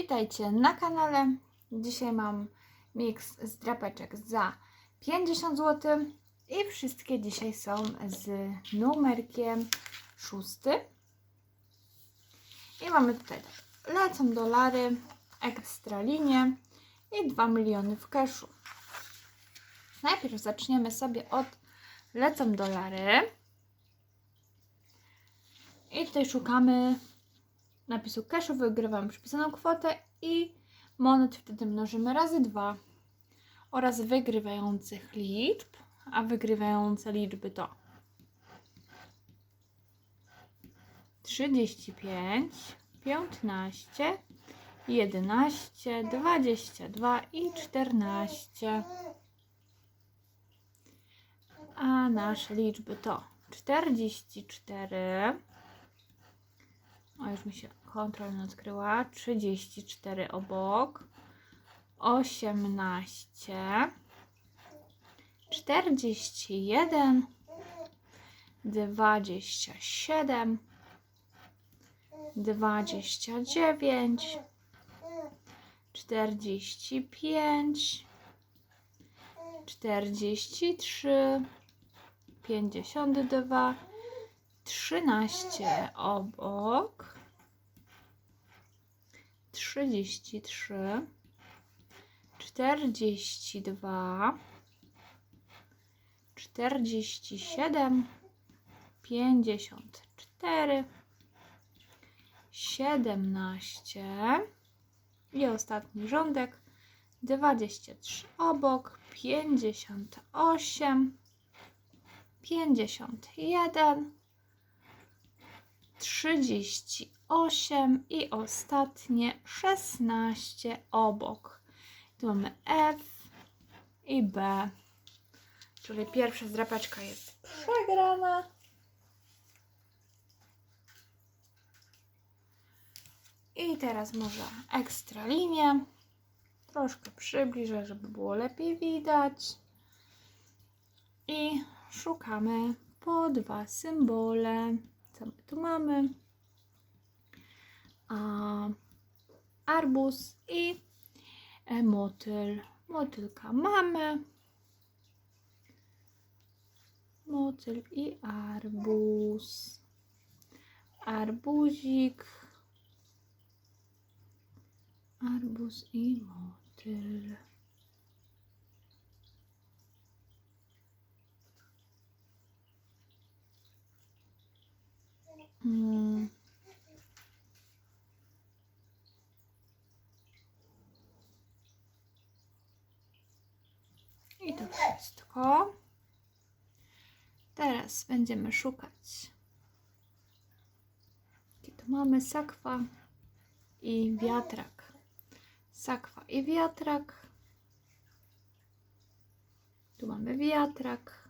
Witajcie na kanale. Dzisiaj mam miks z drapeczek za 50 zł i wszystkie dzisiaj są z numerkiem szósty. I mamy tutaj lecą dolary, ekstra linie i 2 miliony w cashu. Najpierw zaczniemy sobie od lecą dolary. I tutaj szukamy napisu cashu, wygrywamy przypisaną kwotę i monet wtedy mnożymy razy dwa oraz wygrywających liczb, a wygrywające liczby to 35, 15, 11, 22 i 14. A nasze liczby to 44, o, już mi się kontrolnie odkryła. 34 obok. 18. 41. 27. 29. 45. 43. 52. 13 obok, 33, 42, 47, 54, 17 i ostatni rządek. 23 obok, 58, 51, 38 i ostatnie 16 obok. Tu mamy F i B, czyli pierwsza zdrapeczka jest przegrana. I teraz może ekstra linię. Troszkę przybliżę, żeby było lepiej widać. I szukamy po dwa symbole. Co my tu mamy? A, arbuz i e, motyl. Motylka mamy. Motyl i arbuz. Arbuzik. Arbuz i motyl. Mm. I to wszystko. Teraz będziemy szukać. Jakie tu mamy sakwa i wiatrak. Sakwa i wiatrak. Tu mamy wiatrak.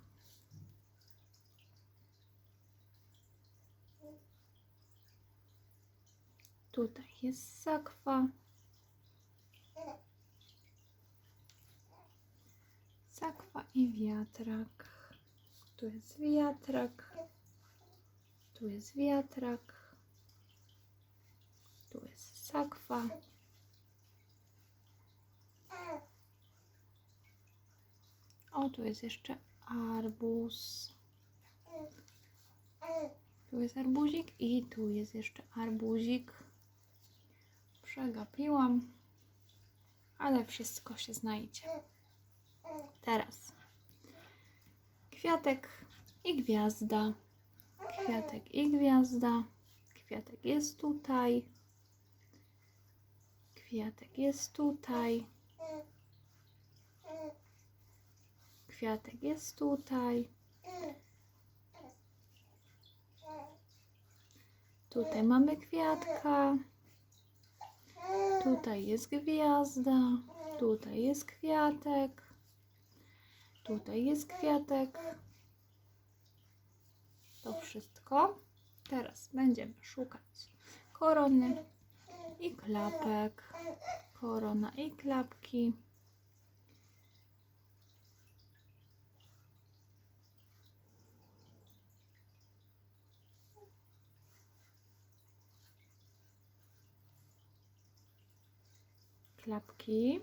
Tutaj jest sakwa. Sakwa i wiatrak. Tu jest wiatrak. Tu jest wiatrak. Tu jest sakwa. O, tu jest jeszcze arbuz. Tu jest arbuzik i tu jest jeszcze arbuzik. Przegapiłam, ale wszystko się znajdzie. Teraz kwiatek i gwiazda. Kwiatek i gwiazda. Kwiatek jest tutaj. Kwiatek jest tutaj. Kwiatek jest tutaj. Tutaj mamy kwiatka. Tutaj jest gwiazda. Tutaj jest kwiatek. Tutaj jest kwiatek. To wszystko. Teraz będziemy szukać korony i klapek. Korona i klapki. Klapki.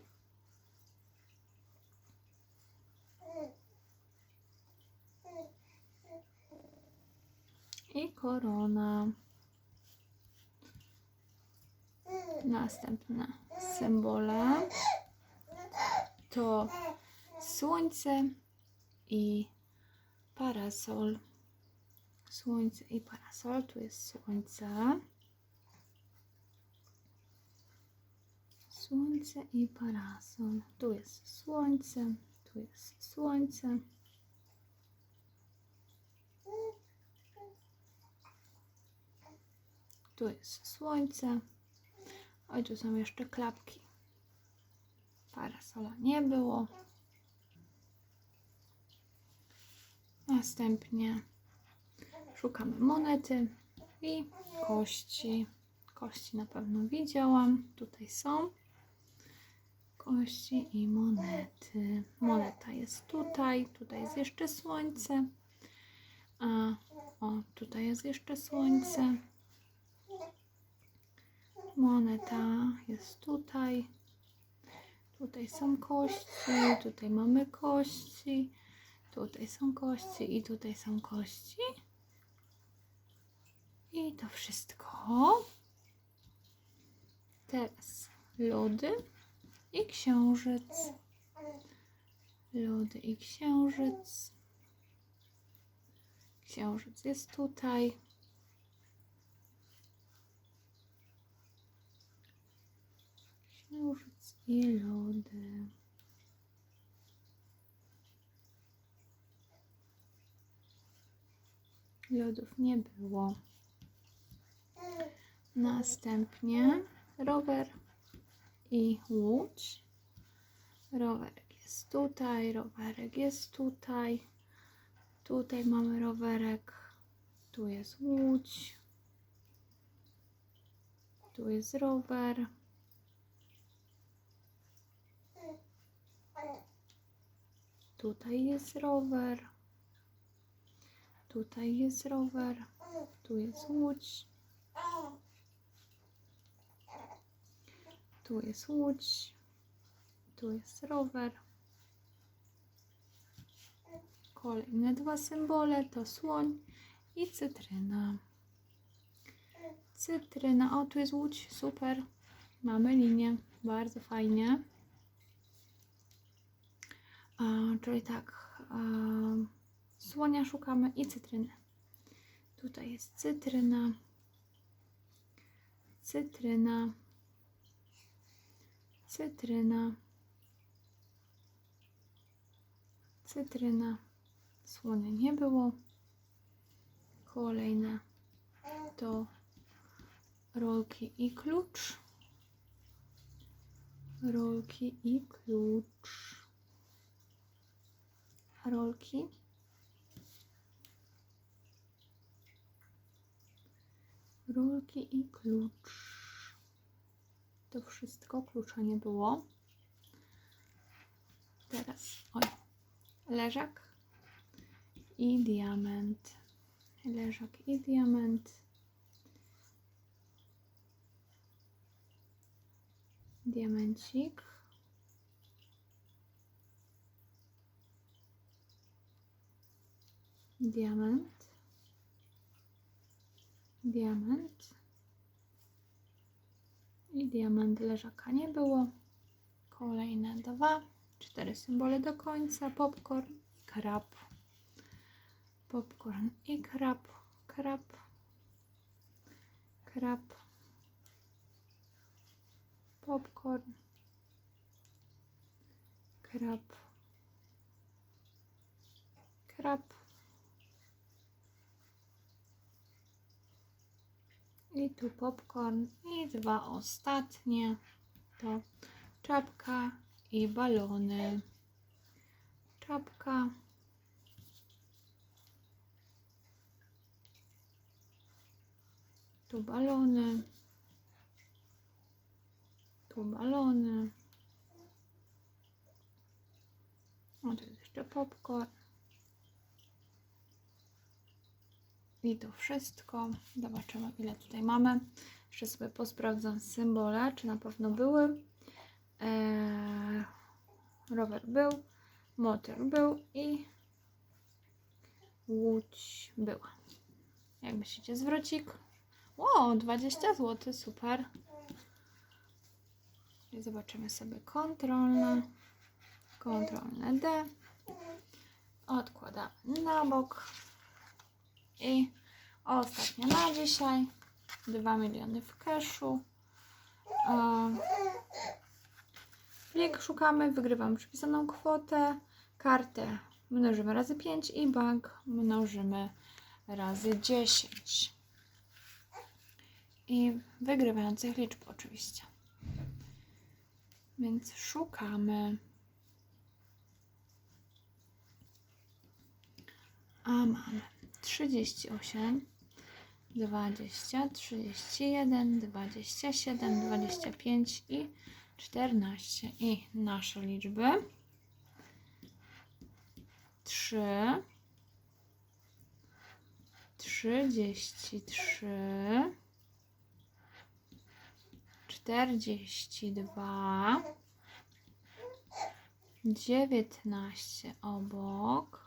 I korona. Następne symbole to słońce i parasol. Słońce i parasol. Tu jest słońce. Słońce i parasol. Tu jest słońce. Tu jest słońce. Tu jest słońce. Oj, tu są jeszcze klapki. Parasola nie było. Następnie szukamy monety i kości. Kości na pewno widziałam. Tutaj są kości i monety. Moneta jest tutaj. Tutaj jest jeszcze słońce. A o, tutaj jest jeszcze słońce. Moneta jest tutaj. Tutaj są kości, tutaj mamy kości, tutaj są kości i tutaj są kości. I to wszystko. Teraz lody i księżyc. Lody i księżyc. Księżyc jest tutaj. Księżyc i lody. Lodów nie było. Następnie rower i łódź. Rowerek jest tutaj, rowerek jest tutaj. Tutaj mamy rowerek. Tu jest łódź. Tu jest rower. Tutaj jest rower. Tutaj jest rower. Tu jest łódź. Tu jest łódź. Tu jest rower. Kolejne dwa symbole to słoń i cytryna. Cytryna. O, tu jest łódź. Super. Mamy linię. Bardzo fajnie. A, czyli tak, a, słonia szukamy i cytryny. Tutaj jest cytryna, cytryna, cytryna, cytryna. Słonia nie było. Kolejne to rolki i klucz. Rolki i klucz rolki. Rolki i klucz. To wszystko, klucza nie było. Teraz, oj, leżak i diament. Leżak i diament. Diamencik. diament, diament i diament leżaka nie było. Kolejne dwa, cztery symbole do końca, popcorn krab. Popcorn i krab, krab, krab, popcorn, krab, krab. I tu popcorn. I dwa ostatnie to czapka i balony. Czapka. Tu balony. Tu balony. O, to jest jeszcze popcorn. I to wszystko. Zobaczymy, ile tutaj mamy. Jeszcze sobie posprawdzam symbole, czy na pewno były. Eee, rower był, motor był i łódź była. Jak myślicie, zwrocik? O, 20 zł, super. I zobaczymy sobie kontrolne. Kontrolne D. Odkładamy na bok. I ostatnia na dzisiaj. 2 miliony w cashu. Plik szukamy, wygrywamy przypisaną kwotę, kartę mnożymy razy 5 i bank mnożymy razy 10. I wygrywających liczb oczywiście. Więc szukamy. A mamy 38, 20, 31, 27, 25 i 14 i nasze liczby. 3 33 42 19 obok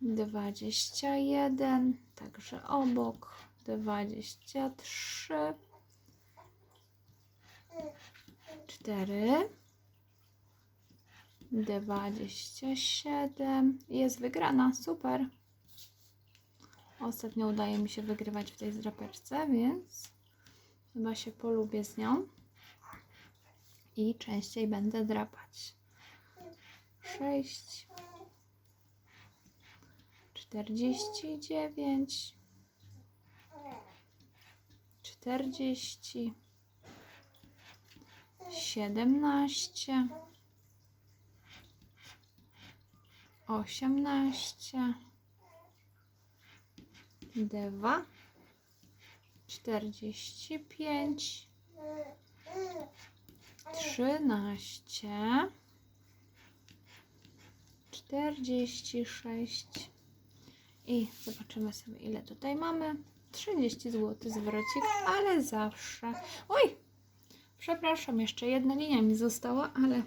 21, także obok, 23, cztery, dwadzieścia siedem. Jest wygrana, super. Ostatnio udaje mi się wygrywać w tej zdrapeczce, więc chyba się polubię z nią. I częściej będę drapać. Sześć, czterdzieści dziewięć, czterdzieści. Siedemnaście, osiemnaście, dwa, czterdzieści pięć, trzynaście, czterdzieści sześć i zobaczymy sobie ile tutaj mamy. 30 zł zwrocik, ale zawsze. Oj, Przepraszam, jeszcze jedna linia mi została, ale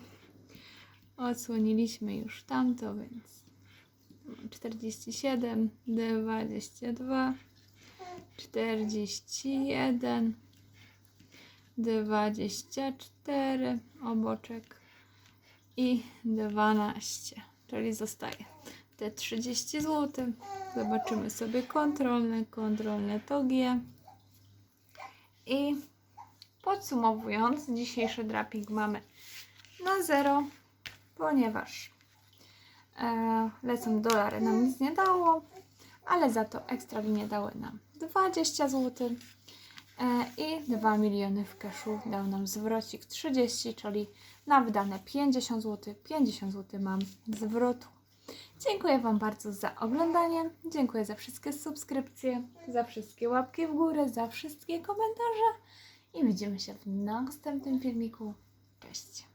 odsłoniliśmy już tamto, więc 47, 22, 41, 24, oboczek i 12, czyli zostaje te 30 zł. Zobaczymy sobie kontrolne, kontrolne to G i Podsumowując, dzisiejszy draping mamy na zero, ponieważ e, lecą dolary nam nic nie dało, ale za to ekstra linie dały nam 20 zł e, i 2 miliony w cashu dał nam zwrocik 30, czyli na wydane 50 zł, 50 zł mam zwrotu. Dziękuję Wam bardzo za oglądanie, dziękuję za wszystkie subskrypcje, za wszystkie łapki w górę, za wszystkie komentarze i widzimy się w następnym filmiku. Cześć!